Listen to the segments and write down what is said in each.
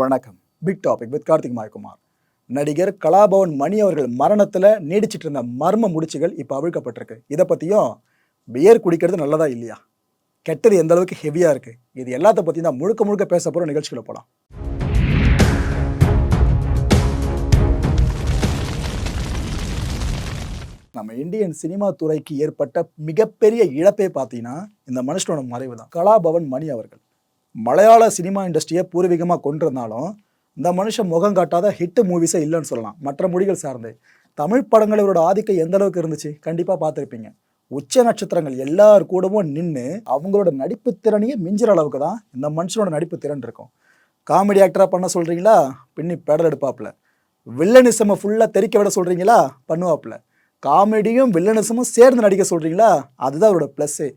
வணக்கம். Big topic with Karthik Mayakumar. நடிகர் கலாபவன் மணி அவர்கள் மரணத்தில் நீடிச்சிட்டு இருந்த மர்ம முடிச்சுகள் இப்போ அவிழ்க்கப்பட்டிருக்கு. இதை பற்றியும் பியர் குடிக்கிறது நல்லதா இல்லையா? கெட்டது எந்த அளவுக்கு ஹெவியாக இருக்குது இது எல்லாத்த பற்றி தான் முழுக்க முழுக்க பேச போகிற நிகழ்ச்சிகளை போகலாம் நம்ம இந்தியன் சினிமா துறைக்கு ஏற்பட்ட மிகப்பெரிய இழப்பே பார்த்தீங்கன்னா இந்த மனுஷனோட மறைவு தான் கலாபவன் மணி அவர்கள். மலையாள சினிமா இண்டஸ்ட்ரியை பூர்வீகமாக கொண்டிருந்தாலும் இந்த மனுஷன் முகம் காட்டாத ஹிட் மூவிஸே இல்லைன்னு சொல்லலாம். மற்ற மொழிகள் சார்ந்து. தமிழ் படங்கள் இவரோட ஆதிக்கம் எந்த அளவுக்கு இருந்துச்சு? கண்டிப்பாக பார்த்துருப்பீங்க. உச்ச நட்சத்திரங்கள் எல்லார் கூடவும் நின்று அவங்களோட நடிப்பு திறனையே மிஞ்சுற அளவுக்கு தான் இந்த மனுஷனோட நடிப்பு திறன் இருக்கும். காமெடி ஆக்டராக பண்ண சொல்கிறீங்களா பின்னி பெடல் எடுப்பாப்புல வில்லனிசமை ஃபுல்லாக தெரிக்க விட சொல்கிறீங்களா பண்ணுவாப்புல காமெடியும் வில்லனிசமும் சேர்ந்து நடிக்க சொல்கிறீங்களா அதுதான் அவரோட ப்ளஸ்ஸு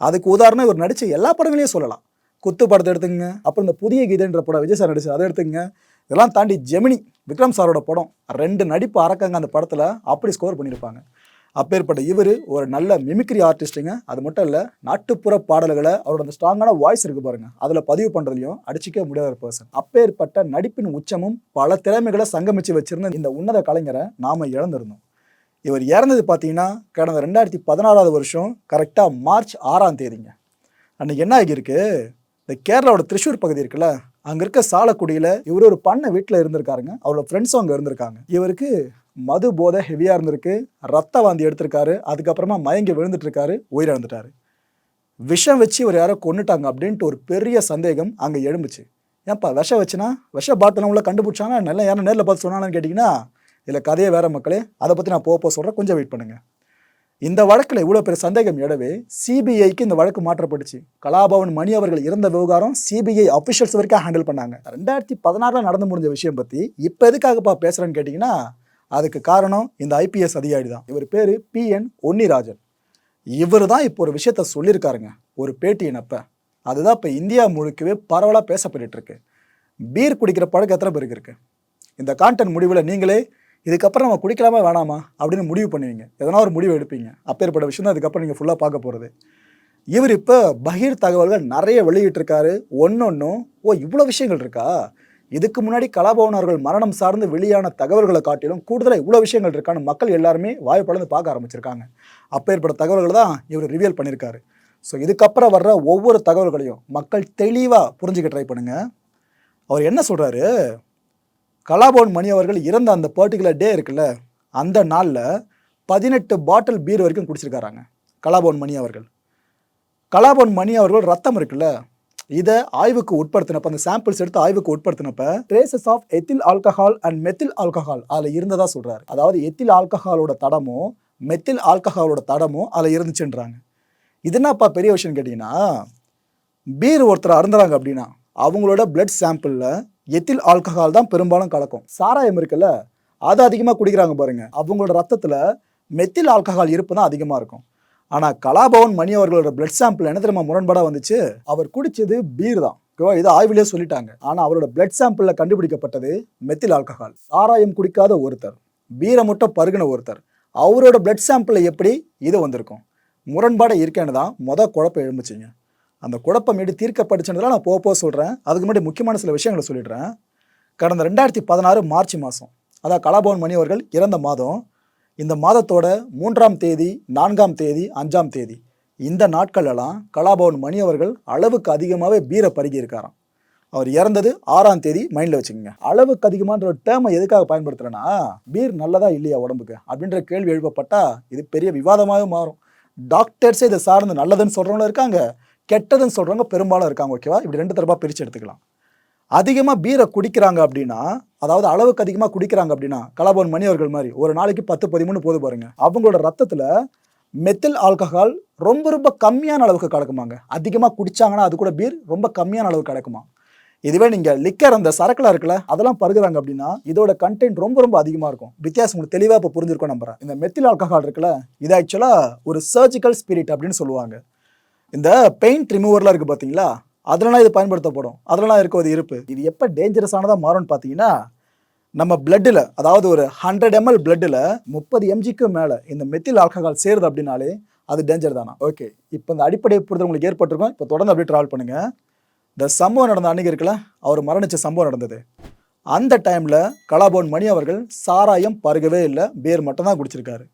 அதுக்கு உதாரணம் இவர் நடித்த எல்லா படங்களையும் சொல்லலாம். குத்து படத்தை எடுத்துங்க அப்புறம் இந்த புதிய கீதைன்ற படம் விஜய் சார் நடிச்சு அதை எடுத்துங்க இதெல்லாம் தாண்டி ஜெமினி விக்ரம் சாரோட படம். ரெண்டு நடிப்பு அறக்கங்க அந்த படத்தில் அப்படி ஸ்கோர் பண்ணியிருப்பாங்க. அப்பேற்பட்ட இவர் ஒரு நல்ல மிமிக்ரி ஆர்டிஸ்ட்டுங்க அது மட்டும் இல்லை நாட்டுப்புற பாடல்களை அவரோட அந்த ஸ்ட்ராங்கான வாய்ஸ் இருக்கு பாருங்க. அதில் பதிவு பண்ணுறதுலையும் அடிச்சிக்க முடியாத ஒரு பர்சன் அப்பேற்பட்ட நடிப்பின் உச்சமும் பல திறமைகளை சங்கமிச்சு வச்சிருந்த இந்த உன்னத கலைஞரை நாம் இழந்திருந்தோம். இவர் இறந்தது பார்த்தீங்கன்னா கடந்த ரெண்டாயிரத்தி பதினாறாவது வருஷம் கரெக்டாக மார்ச் ஆறாம் தேதிங்க. அன்றைக்கி என்ன ஆகியிருக்கு? இந்த கேரளாவோட திருஷூர் பகுதி இருக்குல்ல அங்கே இருக்க சாலக்குடியில் இவர் ஒரு பண்ணை வீட்டில் இருந்திருக்காருங்க. அவரோட ஃப்ரெண்ட்ஸும் அங்கே இருந்திருக்காங்க. இவருக்கு மது போதை ஹெவியாக இருந்திருக்கு. ரத்த வாந்தி எடுத்திருக்காரு. அதுக்கப்புறமா மயங்கி விழுந்துட்டு இருக்காரு உயிரிழந்துட்டாரு. விஷம் வச்சு இவர் யாரோ கொன்னுட்டாங்க அப்படின்ட்டு ஒரு பெரிய சந்தேகம் அங்கே எழும்புச்சு. ஏன்ப்பா விஷம் வச்சுனா விஷ பாட்டில் உள்ள கண்டுபிடிச்சானா? நல்லா யாரும் நேரில் பார்த்து சொன்னாங்கன்னு கேட்டிங்கன்னா இதில் கதையை வேற மக்களே. அதை பற்றி நான் போக போக சொல்கிறேன் கொஞ்சம் வெயிட் பண்ணுங்கள் இந்த வழக்கில் இவ்வளோ பெரிய சந்தேகம் எடவே சிபிஐக்கு இந்த வழக்கு மாற்றப்பட்டுச்சு. கலாபவன் மணி அவர்கள் இறந்த விவகாரம் சிபிஐ அஃபிஷியல்ஸ் வரைக்கும் ஹேண்டில் பண்ணாங்க. ரெண்டாயிரத்தி பதினாறில் நடந்து முடிஞ்ச விஷயம் பற்றி இப்போ எதுக்காகப்பா பேசுகிறேன்னு கேட்டிங்கன்னா அதுக்கு காரணம் இந்த ஐபிஎஸ் அதிகாரி தான் இவர் பேர் பிஎன் ஒன்னிராஜன் இவர் தான் இப்போ ஒரு விஷயத்த சொல்லியிருக்காருங்க. ஒரு பேட்டியின் அதுதான் இப்போ இந்தியா முழுக்கவே பரவலாக பேசப்பட்டுட்டு இருக்கு. பீர் குடிக்கிற பழக்கம் எத்தனை பேருக்கு இருக்குது இந்த கான்டென்ட் முடிவில் நீங்களே இதுக்கப்புறம் நம்ம குடிக்கலாமா வேணாமா அப்படின்னு முடிவு பண்ணுவீங்க. எதனா ஒரு முடிவு எடுப்பீங்க. அப்பேற்பட்ட விஷயம் தான் அதுக்கப்புறம் நீங்கள் ஃபுல்லாக பார்க்க போகிறது இவர் இப்போ பகீர் தகவல்கள் நிறைய வெளியிட்டிருக்காரு. ஒன்றொன்றும் ஓ இவ்வளோ விஷயங்கள் இருக்கா? இதுக்கு முன்னாடி கலாபவனர்கள் மரணம் சார்ந்து வெளியான தகவல்களை காட்டிலும் கூடுதலாக இவ்வளோ விஷயங்கள் இருக்கான்னு மக்கள் எல்லாருமே வாய்ப்பளந்து பார்க்க ஆரம்பிச்சிருக்காங்க. அப்பேற்பட்ட தகவல்களை தான் இவர் ரிவியல் பண்ணியிருக்காரு ஸோ இதுக்கப்புறம் வர்ற ஒவ்வொரு தகவல்களையும் மக்கள் தெளிவாக புரிஞ்சுக்க ட்ரை பண்ணுங்கள் அவர் என்ன சொல்கிறாரு கலாபவன் மணி அவர்கள் இறந்த அந்த பர்டிகுலர் டே இருக்குல்ல அந்த நாளில் பதினெட்டு பாட்டில் பீர் வரைக்கும் குடிச்சிருக்காராங்க கலாபவன் மணி அவர்கள். கலாபவன் மணி அவர்கள் ரத்தம் இருக்குல்ல இதை ஆய்வுக்கு உட்படுத்தினப்ப அந்த சாம்பிள்ஸ் எடுத்து ஆய்வுக்கு உட்படுத்தினப்ப traces of ethyl alcohol and methyl alcohol அதில் இருந்ததா சொல்கிறாரு அதாவது எத்தில் ஆல்கஹாலோட தடமும் மெத்தில் ஆல்கஹாலோட தடமும் அதில் இருந்துச்சுன்றாங்க. இது என்னப்பா பெரிய விஷயம் கேட்டிங்கன்னா பீர் ஒருத்தர் அருந்துறாங்க அப்படின்னா அவங்களோட பிளட் சாம்பிளில் எத்தில் ஆல்கஹால் தான் பெரும்பாலும் கலக்கும். சாராயம் இருக்குல்ல அது அதிகமாக குடிக்கிறாங்க பாருங்க. அவங்களோட ரத்தத்தில் மெத்தில் ஆல்கஹால் இருப்பு தான் அதிகமாக இருக்கும். ஆனால் கலாபவன் மணி அவர்களோட பிளட் சாம்பிள் என்ன தெரியுமா முரண்பாடாக வந்துச்சு? அவர் குடிச்சது பீர் தான். ஓகேவா இது ஆய்விலே சொல்லிட்டாங்க. ஆனால் அவரோட பிளட் சாம்பிளில் கண்டுபிடிக்கப்பட்டது மெத்தில் ஆல்கஹால். சாராயம் குடிக்காத ஒருத்தர் பீரை மட்டும் பருகின ஒருத்தர் அவரோட பிளட் சாம்பிளில் எப்படி இது வந்திருக்கும்? முரண்பாடை இருக்கேன்னு தான் மொதல் குழப்பம் எழும்புச்சிங்க. அந்த குழப்பம் எப்படி தீர்க்கப்பட்டுச்சுன்றதெல்லாம் நான் போக போக சொல்கிறேன் அதுக்கு முன்னாடி முக்கியமான சில விஷயங்களை சொல்லிடுறேன். கடந்த ரெண்டாயிரத்தி பதினாறு மார்ச் மாதம் அதான் கலாபவன் மணி அவர்கள் இறந்த மாதம் இந்த மாதத்தோட மூன்றாம் தேதி நான்காம் தேதி அஞ்சாம் தேதி இந்த நாட்களெல்லாம் கலாபவன் மணி அவர்கள் அளவுக்கு அதிகமாகவே பீரை பருகி இருக்காராம். அவர் இறந்தது ஆறாம் தேதி மைண்டில் வச்சுக்கோங்க. அளவுக்கு அதிகமான்ற ஒரு டேர்மை எதுக்காக பயன்படுத்துகிறேன்னா பீர் நல்லதா இல்லையா உடம்புக்கு அப்படின்ற கேள்வி எழுப்பப்பட்டால் இது பெரிய விவாதமாகவே மாறும். டாக்டர்ஸே இதை சார்ந்து நல்லதுன்னு சொல்கிறவங்களும் இருக்காங்க. கெட்டதுன்னு சொல்கிறவங்க பெரும்பாலும் இருக்காங்க ஓகேவா இப்படி ரெண்டு தரப்பாக பிரித்து எடுத்துக்கலாம். அதிகமாக பீரை குடிக்கிறாங்க அப்படின்னா அதாவது அளவுக்கு அதிகமாக குடிக்கிறாங்க அப்படின்னா கலாபவன் மணி அவர்கள் மாதிரி ஒரு நாளைக்கு பத்து பதிமூணு போது பாருங்க. அவங்களோட ரத்தத்தில் மெத்தில் ஆல்கஹால் ரொம்ப ரொம்ப கம்மியான அளவுக்கு கலக்குமாங்க. அதிகமாக குடித்தாங்கன்னா அது கூட பீர் ரொம்ப கம்மியான அளவுக்கு கிடக்குமா இதுவே நீங்கள் லிக்கர் அந்த சரக்குலாம் இருக்குல்ல அதெல்லாம் பருகிறாங்க அப்படின்னா இதோட கண்டென்ட் ரொம்ப ரொம்ப அதிகமாக இருக்கும். வித்தியாசம் உங்களுக்கு தெளிவாக இப்போ புரிஞ்சிருக்கும் நம்புறேன். இந்த மெத்தில் ஆல்கஹால் இருக்குல்ல இது ஆக்சுவலாக ஒரு சர்ஜிக்கல் ஸ்பிரிட் அப்படின்னு சொல்லுவாங்க. இந்த பெயிண்ட் ரிமூவர்லாம் இருக்குது பார்த்தீங்களா அதெல்லாம் இது பயன்படுத்தப்படும். அதெல்லாம் இருக்கும் அது இருப்பு. இது எப்போ டேஞ்சரஸானதாக மாறும்னு பார்த்தீங்கன்னா நம்ம பிளட்டில் அதாவது ஒரு ஹண்ட்ரட் எம்எல் பிளட்டில் முப்பது எம்ஜிக்கு மேலே இந்த மெத்தில் ஆல்கஹால் சேருது அப்படின்னாலே அது டேஞ்சர் தானா? ஓகே இப்போ இந்த அடிப்படை புரிதல் உங்களுக்கு ஏற்பட்டிருக்கும். இப்போ தொடர்ந்து அப்படியே ட்ராவல் பண்ணுங்கள் இந்த சம்பவம் நடந்த அன்னைக்கு இருக்குல்ல அவர் மரணிச்ச சம்பவம் நடந்தது. அந்த டைமில் கலாபவன் மணி அவர்கள் சாராயம் பருகவே இல்லை பேர் மட்டும்தான் குடிச்சிருக்காரு.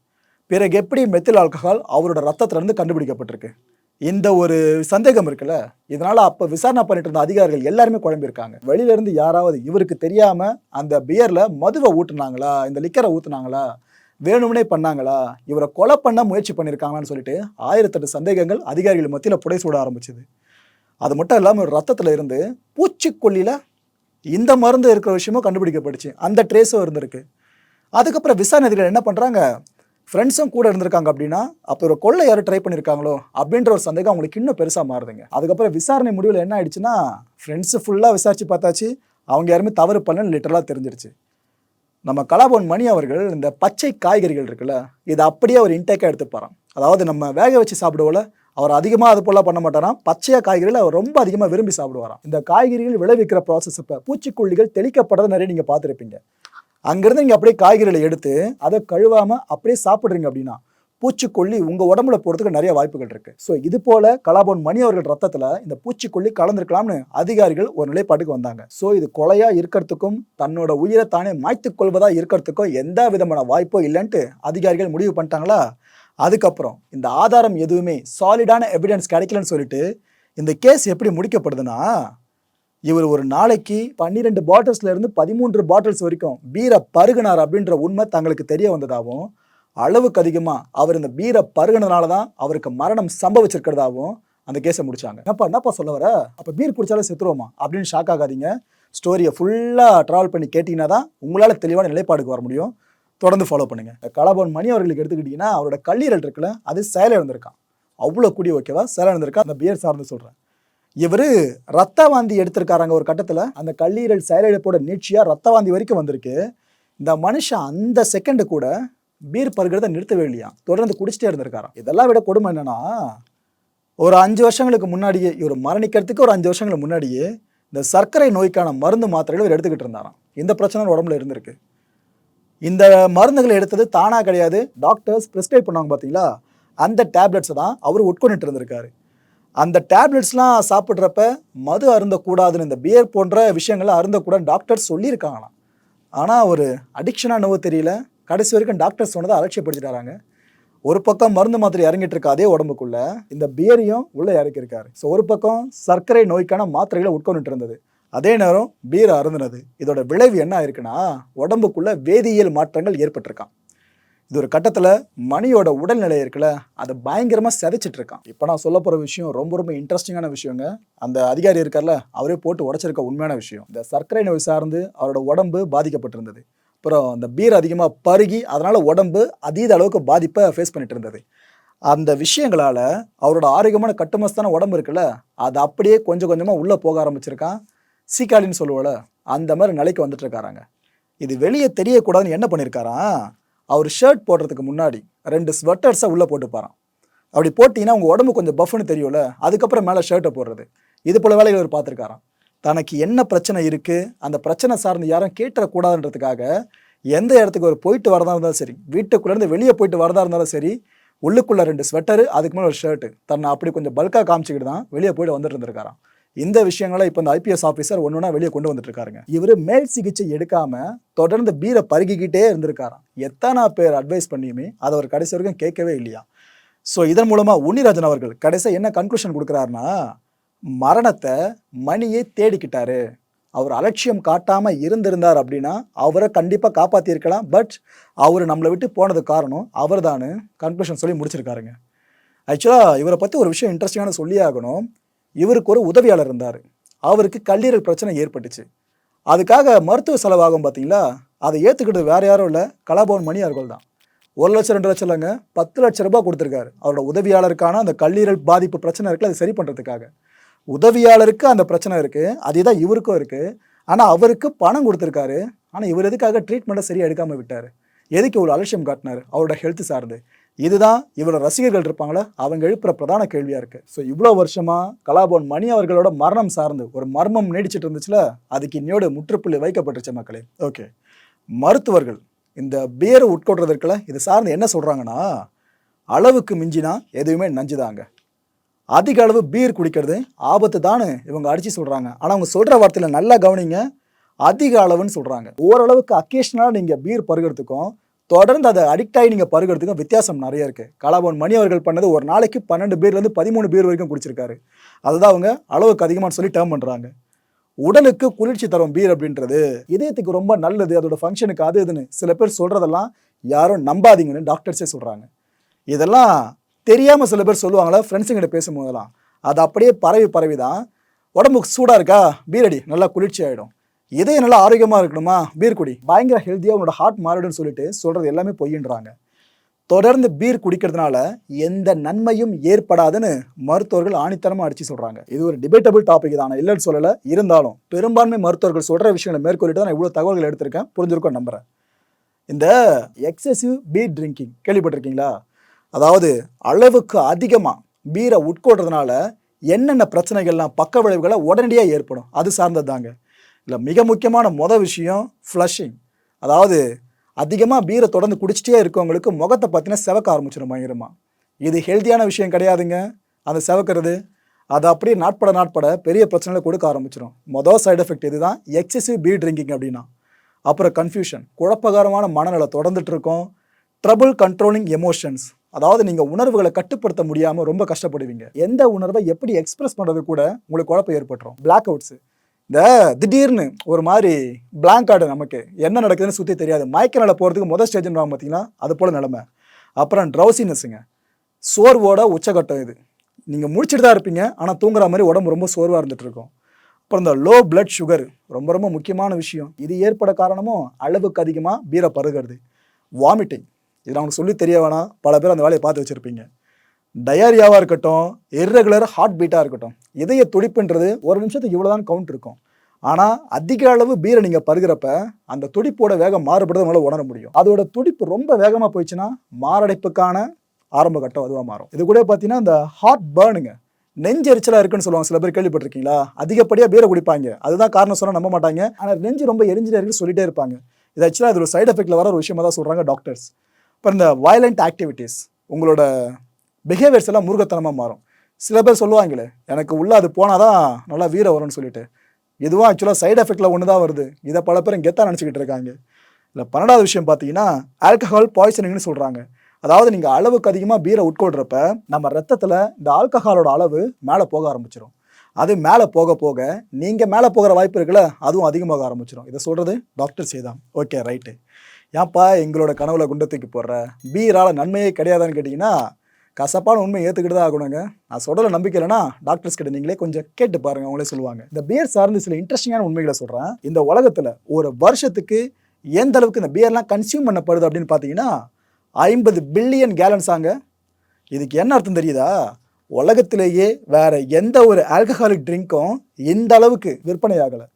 பிறகு எப்படி மெத்தில் ஆல்கஹால் அவரோட ரத்தத்துலேருந்து கண்டுபிடிக்கப்பட்டிருக்கு? இந்த ஒரு சந்தேகம் இருக்குல்ல? இதனால அப்ப விசாரணை பண்ணிட்டு இருந்த அதிகாரிகள் எல்லாருமே குழம்பிருக்காங்க வெளியில இருந்து யாராவது இவருக்கு தெரியாம அந்த பியர்ல மதுவை ஊட்டுனாங்களா? இந்த லிக்கரை ஊத்துனாங்களா? வேணும்னே பண்ணாங்களா? இவரை கொலை பண்ண முயற்சி பண்ணியிருக்காங்களான்னு சொல்லிட்டு ஆயிரத்தெட்டு சந்தேகங்கள் அதிகாரிகள் மத்தியில் புடை சூட ஆரம்பிச்சது. அது மட்டும் இல்லாமல் ரத்தத்தில் இருந்து பூச்சிக்கொல்லியில் இந்த மருந்து இருக்கிற விஷயமும் கண்டுபிடிக்கப்பட்டுச்சு. அந்த ட்ரேஸும் இருந்திருக்கு. அதுக்கப்புறம் விசாரணை அதிகாரிகள் என்ன பண்ணுறாங்க ஃப்ரெண்ட்ஸும் கூட இருந்திருக்காங்க அப்படின்னா அப்போ ஒரு கொள்ளை யாரும் ட்ரை பண்ணியிருக்காங்களோ அப்படின்ற ஒரு சந்தேகம் அவங்களுக்கு இன்னும் பெருசாக மாறுதுங்க. அதுக்கப்புறம் விசாரணை முடிவில் என்ன ஆயிடுச்சுன்னா ஃப்ரெண்ட்ஸு ஃபுல்லாக விசாரிச்சு பார்த்தாச்சு. அவங்க யாருமே தவறு பண்ணலன்னு லிட்டரலாக தெரிஞ்சிருச்சு. நம்ம கலாபவன் மணி அவர்கள் இந்த பச்சை காய்கறிகள் இருக்குல்ல இதை அப்படியே அவர் இன்டேக்காக எடுத்துப்பாராம் அதாவது நம்ம வேக வச்சு சாப்பிடுவோம்ல அவர் அதிகமாக அது போல பண்ண மாட்டாராம். பச்சையாக காய்கறிகள் அவர் ரொம்ப அதிகமாக விரும்பி சாப்பிடுவாராம். இந்த காய்கறிகள் விளைவிக்கிற ப்ராசஸ் இப்போ பூச்சிக்கொல்லிகள் தெளிக்கப்படுறதை நிறைய நீங்கள் பார்த்துருப்பீங்க. அங்கேருந்து நீங்கள் அப்படியே காய்கறிகளை எடுத்து அதை கழுவாமல் அப்படியே சாப்பிட்றீங்க அப்படின்னா பூச்சிக்கொல்லி உங்கள் உடம்புல போகிறதுக்கு நிறைய வாய்ப்புகள் இருக்குது ஸோ இது போல் கலாபோன் மணி அவர்கள் ரத்தத்தில் இந்த பூச்சிக்கொல்லி கலந்துருக்கலாம்னு அதிகாரிகள் ஒரு நிலைப்பாட்டுக்கு வந்தாங்க. ஸோ இது கொலையாக இருக்கிறதுக்கும் தன்னோட உயிரை தானே மாய்த்து கொள்வதாக இருக்கிறதுக்கும் எந்த விதமான வாய்ப்போ இல்லைன்ட்டு அதிகாரிகள் முடிவு பண்ணிட்டாங்களா? அதுக்கப்புறம் இந்த ஆதாரம் எதுவுமே சாலிடான எவிடன்ஸ் கிடைக்கலன்னு சொல்லிட்டு இந்த கேஸ் எப்படி முடிக்கப்படுதுன்னா இவர் ஒரு நாளைக்கு பன்னிரெண்டு பாட்டில்ஸ்ல இருந்து பதிமூன்று பாட்டில்ஸ் வரைக்கும் பீரை பருகினார் அப்படின்ற உண்மை தங்களுக்கு தெரிய வந்ததாகவும் அளவுக்கு அதிகமாக அவர் இந்த பீரை பருகினதுனால தான் அவருக்கு மரணம் சம்பவிச்சிருக்கிறதாகவும் அந்த கேஸை முடிச்சாங்க. என்னப்பா என்னப்பா சொல்ல வர? அப்போ பீர் குடிச்சாலே செத்துருவோமா? அப்படின்னு ஷாக் ஆகாதீங்க. ஸ்டோரியை ஃபுல்லாக ட்ராவல் பண்ணி கேட்டிங்கன்னா தான் உங்களால் தெளிவான நிலைப்பாடுக்கு வர முடியும். தொடர்ந்து ஃபாலோ பண்ணுங்கள் கலாபவன் மணி அவர்களுக்கு எடுத்துக்கிட்டிங்கன்னா அவரோட கல்லீரல் இருக்குல்ல அது செயல இருந்திருக்கான். அவ்வளோ கூடி ஓகேவா? செயல இருந்திருக்கா? அந்த பியர் சார்ந்து சொல்கிறேன் இவர் ரத்த வாந்தி எடுத்திருக்காராங்க ஒரு கட்டத்தில். அந்த கல்லீரல் செயலிழப்போட நீட்சியாக ரத்த வாந்தி வரைக்கும் வந்திருக்கு. இந்த மனுஷன் அந்த செகண்டு கூட பீர் பருகிறத நிறுத்தவே இல்லையா? தொடர்ந்து குடிச்சிட்டே இருந்திருக்காராம். இதெல்லாம் விட கொடுமை என்னென்னா ஒரு அஞ்சு வருஷங்களுக்கு முன்னாடியே இவர் மரணிக்கிறதுக்கு ஒரு அஞ்சு வருஷங்களுக்கு முன்னாடியே இந்த சர்க்கரை நோய்க்கான மருந்து மாத்திரைகள் இவர் எடுத்துக்கிட்டு இருந்தாராம். இந்த பிரச்சனை உடம்புல இருந்திருக்கு. இந்த மருந்துகளை எடுத்தது தானாக கிடையாது. டாக்டர்ஸ் ப்ரிஸ்கிரைப் பண்ணாங்க பார்த்தீங்களா அந்த டேப்லெட்ஸை தான் அவர் உட்கொண்டுட்டு இருந்திருக்காரு. அந்த டேப்லெட்ஸ்லாம் சாப்பிட்றப்ப மது அருந்தக்கூடாதுன்னு இந்த பியர் போன்ற விஷயங்களை அருந்தக்கூடாதுன்னு டாக்டர்ஸ் சொல்லியிருக்காங்களாம். ஆனால் ஒரு அடிக்ஷனாக என்னவோ தெரியல. கடைசி வரைக்கும் டாக்டர் சொன்னதை அலட்சியப்படுத்திட்டாராங்க. ஒரு பக்கம் மருந்து மாத்திரை இறங்கிட்டு இருக்க அதே உடம்புக்குள்ள இந்த பியரையும் உள்ளே இறக்கியிருக்காரு. ஸோ ஒரு பக்கம் சர்க்கரை நோய்க்கான மாத்திரைகளை உட்கொண்டுட்டு இருந்தது அதே நேரம் பீர் அருந்தினது. இதோட விளைவு என்ன ஆயிருக்குன்னா உடம்புக்குள்ள வேதியியல் மாற்றங்கள் ஏற்பட்டிருக்கான் இது ஒரு கட்டத்தில் மணியோட உடல்நிலை இருக்குல்ல அதை பயங்கரமாக சிதைச்சிட்டு இருக்கான். இப்போ நான் சொல்ல போகிற விஷயம் ரொம்ப ரொம்ப இன்ட்ரெஸ்டிங்கான விஷயங்க. அந்த அதிகாரி இருக்கார்ல அவரே போட்டு உடச்சிருக்க உண்மையான விஷயம். இந்த சர்க்கரை நோய் சார்ந்து அவரோட உடம்பு பாதிக்கப்பட்டிருந்தது. அப்புறம் அந்த பீர் அதிகமாக பருகி அதனால் உடம்பு அதீத அளவுக்கு பாதிப்பை ஃபேஸ் பண்ணிட்டு இருந்தது. அந்த விஷயங்களால் அவரோட ஆரோக்கியமான கட்டுமஸ்தான உடம்பு இருக்குல்ல அது அப்படியே கொஞ்சம் கொஞ்சமாக உள்ளே போக ஆரம்பிச்சிருக்கான். சீக்காளின்னு சொல்லுவோல அந்த மாதிரி நிலைக்கு வந்துட்டு இருக்காராங்க. இது வெளியே தெரியக்கூடாதுன்னு என்ன பண்ணியிருக்காராம் அவர் ஷர்ட் போடுறதுக்கு முன்னாடி ரெண்டு ஸ்வெட்டர்ஸை உள்ளே போட்டுப்பாரான் அப்படி போட்டிங்கன்னா உங்கள் உடம்பு கொஞ்சம் பஃப்னு தெரியும்ல அதுக்கப்புறம் மேலே ஷர்ட்டை போடுறது. இது போல் வேலைகள் அவர் பார்த்துருக்காராம். தனக்கு என்ன பிரச்சனை இருக்குது அந்த பிரச்சனை சார்ந்து யாரும் கேட்டுறக்கூடாதுன்றதுக்காக எந்த இடத்துக்கு ஒரு போயிட்டு வரதா இருந்தாலும் சரி வீட்டுக்குள்ளேருந்து வெளியே போயிட்டு வரதா இருந்தாலும் சரி உள்ளுக்குள்ளே ரெண்டு ஸ்வெட்டரு அதுக்கு மேலே ஒரு ஷர்ட்டு தன்னை அப்படி கொஞ்சம் பல்காக காமிச்சிக்கிட்டு தான் வெளியே போயிட்டு வந்துட்டு இருந்திருக்காராம். இந்த விஷயங்களை இப்போ இந்த ஐபிஎஸ் ஆஃபீஸர் ஒன்றுனா வெளியே கொண்டு வந்துட்டு இருக்காருங்க இவர் மேல் சிகிச்சை எடுக்காம தொடர்ந்து பீரை பருகிக்கிட்டே இருந்திருக்காராம். எத்தனை பேர் அட்வைஸ் பண்ணியுமே அதை அவர் கடைசி வரைக்கும் கேட்கவே இல்லையா? ஸோ இதன் மூலமாக உன்னிராஜன் அவர்கள் கடைசியாக என்ன கன்க்ளூஷன் கொடுக்குறாருன்னா மரணத்தை மணியே தேடிக்கிட்டாரு. அவர் அலட்சியம் காட்டாமல் இருந்திருந்தார் அப்படின்னா அவரை கண்டிப்பாக காப்பாற்றியிருக்கலாம் பட் அவர் நம்மளை விட்டு போனது காரணம் அவர் தான் கன்க்ளூஷன் சொல்லி முடிச்சிருக்காருங்க. ஆக்சுவலாக இவரை பற்றி ஒரு விஷயம் இன்ட்ரெஸ்டிங்கான சொல்லியே ஆகணும். இவருக்கு ஒரு உதவியாளர் இருந்தார். அவருக்கு கல்லீரல் பிரச்சனை ஏற்பட்டுச்சு. அதுக்காக மருத்துவ செலவாகும் பார்த்தீங்களா அதை ஏற்றுக்கிட்டு வேறு யாரும் இல்லை. கலாபவன் மணி அவர்கள் தான். ஒரு லட்சம் ரெண்டு லட்சம் இல்லைங்க. பத்து லட்ச ரூபாய் கொடுத்துருக்காரு. அவரோட உதவியாளருக்கான அந்த கல்லீரல் பாதிப்பு பிரச்சனை இருக்குல்ல அதை சரி பண்ணுறதுக்காக உதவியாளருக்கு அந்த பிரச்சனை இருக்குது அதே தான் இவருக்கும் இருக்குது ஆனால் அவருக்கு பணம் கொடுத்துருக்காரு. ஆனால் இவர் எதுக்காக ட்ரீட்மெண்ட்டை சரியாக எடுக்காமல் விட்டார்? எதுக்கு இவ்வளோ அலட்சியம் காட்டினார்? அவரோட ஹெல்த் சார்ந்து. இதுதான் இவரோட ரசிகர்கள் இருப்பாங்களே? அவங்க எழுப்புற பிரதான கேள்வியாக இருக்குது ஸோ இவ்வளோ வருஷமாக கலாபவன் மணி அவர்களோட மரணம் சார்ந்து ஒரு மர்மம் நீடிச்சிட்டு இருந்துச்சுல? அதுக்கு இன்னையோட முற்றுப்புள்ளி வைக்கப்பட்டுச்சு மக்களே. ஓகே மருத்துவர்கள் இந்த பியரை உட்கொள்றதற்குல இது சார்ந்து என்ன சொல்கிறாங்கன்னா அளவுக்கு மிஞ்சினா எதுவுமே நஞ்சுதாங்க. அதிக அளவு பீர் குடிக்கிறது ஆபத்து தானே இவங்க அடிச்சு சொல்கிறாங்க ஆனால் அவங்க சொல்கிற வார்த்தையில் நல்லா கவனிங்க அதிக அளவுன்னு சொல்கிறாங்க ஓரளவுக்கு அக்கேஷனலாக நீங்கள் பீர் பருகிறதுக்கும் தொடர்ந்து அதை அடிக்ட் ஆகி நீங்கள் பருகிறதுக்கும் வித்தியாசம் நிறைய இருக்குது கலாபவன் மணி அவர்கள் பண்ணது ஒரு நாளைக்கு பன்னெண்டு பேர்லேருந்து பதிமூணு பேர் வரைக்கும் குடிச்சிருக்காரு. அதுதான் அவங்க அளவுக்கு அதிகமாக சொல்லி டேர்ம் பண்ணுறாங்க உடலுக்கு குளிர்ச்சி தரும் பீர் அப்படின்றது இதயத்துக்கு ரொம்ப நல்லது அதோட ஃபங்க்ஷனுக்கு அது இதுன்னு சில பேர் சொல்கிறதெல்லாம் யாரும் நம்பாதீங்கன்னு டாக்டர்ஸே சொல்கிறாங்க இதெல்லாம் தெரியாமல் சில பேர் சொல்லுவாங்களா ஃப்ரெண்ட்ஸுங்கிட்ட பேசும்போதெல்லாம். அது அப்படியே பரவி பரவி தான் உடம்புக்கு சூடாக இருக்கா? பீர் அடி நல்லா குளிர்ச்சி ஆகிடும் இதயம் நல்லா ஆரோக்கியமாக இருக்கணுமா? பீர் குடி பயங்கர ஹெல்த்தியாக உன்னோட ஹார்ட் மாறிடும்னு சொல்லிட்டு சொல்கிறது எல்லாமே பொய்யின்றாங்க தொடர்ந்து பீர் குடிக்கிறதுனால எந்த நன்மையும் ஏற்படாதுன்னு மருத்துவர்கள் ஆணித்தனமாக அடிச்சு சொல்கிறாங்க இது ஒரு டிபேட்டபிள் டாபிக் தான். இல்லைன்னு சொல்லலை. இருந்தாலும் பெரும்பான்மை மருத்துவர்கள் சொல்கிற விஷயங்களை மேற்கொள்ளிட்டு தான் நான் இவ்வளோ தகவல்கள் எடுத்திருக்கேன். புரிஞ்சிருக்கோம் நம்புறேன். இந்த எக்ஸசிவ் பீர் ட்ரிங்கிங் கேள்விப்பட்டிருக்கீங்களா? அதாவது அளவுக்கு அதிகமாக பீரை உட்கொள்றதுனால என்னென்ன பிரச்சனைகள்லாம் பக்க விளைவுகளை உடனடியாக ஏற்படும்? அது சார்ந்தது தாங்க. இல்லை மிக முக்கியமான மொதல் விஷயம் ஃப்ளஷிங் அதாவது அதிகமாக பீரை தொடர்ந்து குடிச்சிட்டே இருக்கவங்களுக்கு முகத்தை பற்றின செவக்க ஆரம்பிச்சிடும் பயங்கரமாக இது ஹெல்த்தியான விஷயம் கிடையாதுங்க. அந்த செவக்கிறது அது அப்படியே நாட்பட நாட்பட பெரிய பிரச்சனைகளை கொடுக்க ஆரம்பிச்சிடும் மொதல் சைடு எஃபெக்ட் இதுதான் எக்ஸசிவ் பீர் ட்ரிங்கிங் அப்படின்னா. அப்புறம் கன்ஃபியூஷன் குழப்பகரமான மனநிலை தொடர்ந்துட்டு இருக்கோம். ட்ரபுள் கண்ட்ரோலிங் எமோஷன்ஸ் அதாவது நீங்கள் உணர்வுகளை கட்டுப்படுத்த முடியாமல் ரொம்ப கஷ்டப்படுவீங்க. எந்த உணர்வை எப்படி எக்ஸ்பிரஸ் பண்ணுறது கூட உங்களுக்கு குழப்பம் ஏற்பட்டுரும். பிளாக் அவுட்ஸு இந்த திடீர்னு ஒரு மாதிரி பிளாங்க் ஆடு நமக்கு என்ன நடக்குதுன்னு சுற்றி தெரியாது. மயக்க நிலை போகிறதுக்கு முதல் ஸ்டேஜ்னு பார்த்தீங்கன்னா அது போல் நிலமை. அப்புறம் ட்ரௌசினஸ்ஸுங்க சோர்வோட உச்சகட்டம் இது. நீங்கள் முடிச்சுட்டு தான் இருப்பீங்க ஆனால் தூங்குற மாதிரி உடம்பு ரொம்ப சோர்வாக இருந்துட்டு இருக்கும். அப்புறம் இந்த லோ பிளட் சுகர் ரொம்ப ரொம்ப முக்கியமான விஷயம். இது ஏற்பட காரணமும் அளவுக்கு அதிகமாக பீரை பருகிறது வாமிட்டிங் இது அவங்களுக்கு சொல்லி தெரிய வேணாம். பல பேர் அந்த வேலையை பார்த்து வச்சுருப்பீங்க. டயாரியாவாக இருக்கட்டும் இர்ரெகுலர் ஹார்ட் பீட்டாக இருக்கட்டும் இதய துடிப்புன்றது ஒரு நிமிஷத்துக்கு இவ்வளோ தான் கவுண்ட் இருக்கும். ஆனால் அதிக அளவு பீரை நீங்கள் பருகிறப்ப அந்த துடிப்போட வேகம் மாறுபடுறது உங்களால் உணர முடியும். அதோட துடிப்பு ரொம்ப வேகமாக போயிடுச்சுன்னா மாரடைப்புக்கான ஆரம்ப கட்டம் அதுவாக மாறும். இது கூட பார்த்தீங்கன்னா அந்த ஹார்ட் பேர்னுங்க நெஞ்செரிச்சலாக இருக்குன்னு சொல்லுவாங்க. சில பேர் கேள்விப்பட்டிருக்கீங்களா? அதிகப்படியாக பீரை குடிப்பாங்க. அதுதான் காரணம் சொன்னால் நம்ப மாட்டாங்க. ஆனால் நெஞ்சு ரொம்ப எரிஞ்சிட்டே இருக்குன்னு சொல்லிட்டே இருப்பாங்க. இது ஆக்சுவலாக அது ஒரு சைடு எஃபெக்ட்டில் வர ஒரு விஷயமாக தான் சொல்கிறாங்க டாக்டர்ஸ் இப்போ இந்த வயலண்ட் ஆக்டிவிட்டீஸ் உங்களோட பிஹேவியர்ஸ் எல்லாம் முருகத்தனமாக மாறும். சில பேர் சொல்லுவாங்களே எனக்கு உள்ளே அது போனால் தான் நல்லா வீர வரும்னு சொல்லிட்டு. இதுவும் ஆக்சுவலாக சைடு எஃபெக்டில் ஒன்று தான் வருது. இதை பல பேரும் கெத்தாக நினச்சிக்கிட்டு இருக்காங்க. இல்லை பன்னெண்டாவது விஷயம் பார்த்தீங்கன்னா ஆல்கஹால் பாய்சனிங்னு சொல்கிறாங்க அதாவது நீங்கள் அளவுக்கு அதிகமாக பீரை உட்கொள்கிறப்ப நம்ம ரத்தத்தில் இந்த ஆல்கஹாலோட அளவு மேலே போக ஆரம்பிச்சிடும் அது மேலே போக போக நீங்கள் மேலே போகிற வாய்ப்பு இருக்குல்ல அதுவும் அதிகமாக ஆரம்பிச்சிடும் இதை சொல்கிறது டாக்டர் சேதான் ஓகே ரைட்டு ஏன்ப்பா எங்களோட கனவுல குண்டத்துக்கு போடுற? பீரால் நன்மையே கிடையாதான்னு கேட்டிங்கன்னா கசப்பான உண்மை ஏற்றுக்கிட்டு தான் ஆகணுங்க. நான் சொல்கிற நம்பிக்கை இல்லைனா டாக்டர்ஸ் கிட்ட நீங்களே கொஞ்சம் கேட்டு பாருங்கள் அவங்களே சொல்லுவாங்க. இந்த பியர் சார்ந்து சில இன்ட்ரெஸ்டிங்கான உண்மைகளை சொல்கிறேன் இந்த உலகத்தில் ஒரு வருஷத்துக்கு எந்த அளவுக்கு இந்த பியர்லாம் கன்சியூம் பண்ணப்படுது அப்படின்னு பார்த்தீங்கன்னா ஐம்பது பில்லியன் கேலன்ஸ் ஆங்க. இதுக்கு என்ன அர்த்தம் தெரியுதா? உலகத்திலேயே வேறு எந்த ஒரு ஆல்கஹாலிக் ட்ரிங்க்கும் இந்த அளவுக்கு விற்பனை ஆகலை.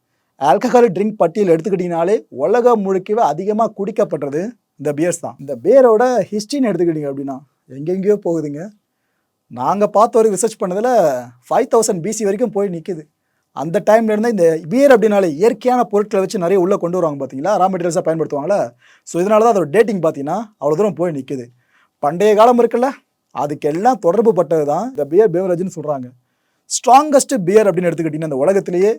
ஆல்கஹாலிக் ட்ரிங்க் பட்டியல் எடுத்துக்கிட்டிங்கனாலே உலகம் முழுக்கவே அதிகமாக குடிக்கப்படுறது இந்த பியர்ஸ் தான். இந்த பியரோட ஹிஸ்ட்ரின்னு எடுத்துக்கிட்டீங்க அப்படின்னா எங்கெங்கேயோ போகுதுங்க. நாங்கள் பார்த்த வரைக்கும் ரிசர்ச் பண்ணதில் ஃபைவ் தௌசண்ட் பிசி வரைக்கும் போய் நிற்குது அந்த டைம்ல இருந்தால் இந்த பியர் அப்படின்னாலே இயற்கையான பொருட்களை வச்சு நிறைய உள்ளே கொண்டு வருவாங்க பார்த்தீங்களா? ரா மெட்டீரியல்ஸாக பயன்படுத்துவாங்களா ஸோ இதனால தான் அதோட டேட்டிங் பார்த்தீங்கன்னா அவ்வளோ தூரம் போய் நிற்குது பண்டைய காலம் இருக்குல்ல அதுக்கெல்லாம் தொடர்பு பட்டது தான் இந்த பியர் பேவரேஜ்னு சொல்கிறாங்க ஸ்ட்ராங்கஸ்ட் பியர் அப்படின்னு எடுத்துக்கிட்டிங்கன்னா இந்த உலகத்திலேயே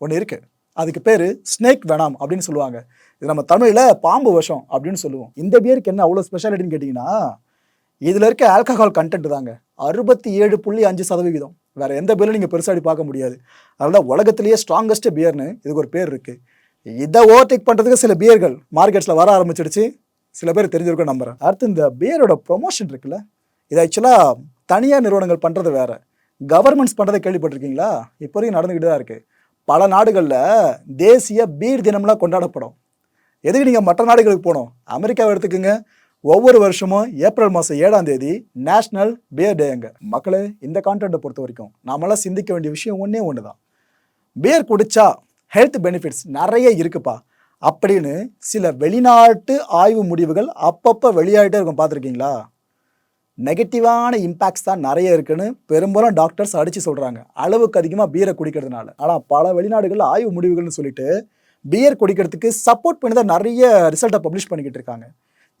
ஒன்று இருக்குது அதுக்கு பேர் ஸ்னேக் வெனாம் அப்படின்னு சொல்லுவாங்க. இது நம்ம தமிழில் பாம்பு விஷம் அப்படின்னு சொல்லுவோம். இந்த பியருக்கு என்ன அவ்வளோ ஸ்பெஷாலிட்டின்னு கேட்டிங்கன்னா இதில் இருக்க ஆல்கஹால் கண்டென்ட் தாங்க. அறுபத்தி ஏழு புள்ளி அஞ்சு சதவிகிதம். வேற எந்த பேரும் நீங்கள் பெருசாடி பார்க்க முடியாது. அதனால உலகத்திலேயே ஸ்ட்ராங்கஸ்ட் பியர்னு இதுக்கு ஒரு பேர் இருக்கு. இதை ஓவர்டேக் பண்ணுறதுக்கு சில பியர்கள் மார்க்கெட்ஸில் வர ஆரம்பிச்சிடுச்சு. சில பேர் தெரிஞ்சிருக்கும் நம்புறேன். அடுத்து இந்த பியரோட ப்ரொமோஷன் இருக்குல்ல? இது ஆக்சுவலாக தனியார் நிறுவனங்கள் பண்ணுறது வேற. கவர்மெண்ட்ஸ் பண்ணுறதை கேள்விப்பட்டிருக்கீங்களா? இப்போ வரைக்கும் நடந்துக்கிட்டு தான் இருக்குது பல நாடுகளில் தேசிய பீர் தினம்லாம் கொண்டாடப்படும். எதுக்கு நீங்கள் மற்ற நாடுகளுக்கு போகணும்? அமெரிக்காவை எடுத்துக்கோங்க. ஒவ்வொரு வருஷமும் ஏப்ரல் மாதம் ஏழாம் தேதி நேஷனல் பியர் டேங்க மக்களே இந்த கான்டென்ட்டை பொறுத்த வரைக்கும் நாமெல்லாம் சிந்திக்க வேண்டிய விஷயம் ஒன்றே ஒன்று தான் பியர் குடிச்சா ஹெல்த் பெனிஃபிட்ஸ் நிறைய இருக்குப்பா. அப்படின்னு சில வெளிநாட்டு ஆய்வு முடிவுகள் அப்பப்போ வெளியாகிட்டே இருக்கும். பார்த்துருக்கீங்களா? நெகட்டிவான இம்பேக்ட்ஸ் தான் நிறைய இருக்குன்னு பெரும்பாலும் டாக்டர்ஸ் அடித்து சொல்கிறாங்க அளவுக்கு அதிகமாக பீரை குடிக்கிறதுனால. ஆனால் பல வெளிநாடுகளில் ஆய்வு முடிவுகள்னு சொல்லிட்டு பியர் குடிக்கிறதுக்கு சப்போர்ட் பண்ணி தான் நிறைய ரிசல்ட்டை பப்ளிஷ் பண்ணிக்கிட்டு இருக்காங்க.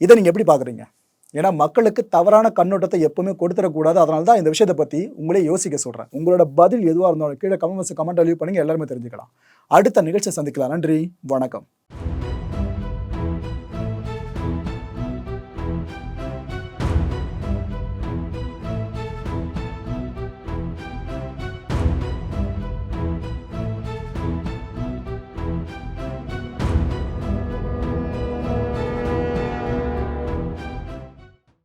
இதை நீங்கள் எப்படி பார்க்குறீங்க ஏன்னா மக்களுக்கு தவறான கண்ணோட்டத்தை எப்பவுமே கொடுத்துடக்கூடாது அதனால தான் இந்த விஷயத்தை பற்றி உங்களே யோசிக்க சொல்கிறேன் உங்களோட பதில் எதுவாக இருந்தாலும் கீழே கமெண்ட் கமெண்ட் லீவ் பண்ணுங்கள் எல்லாருமே தெரிஞ்சுக்கலாம். அடுத்த நிகழ்ச்சியை சந்திக்கலாம். நன்றி. வணக்கம்.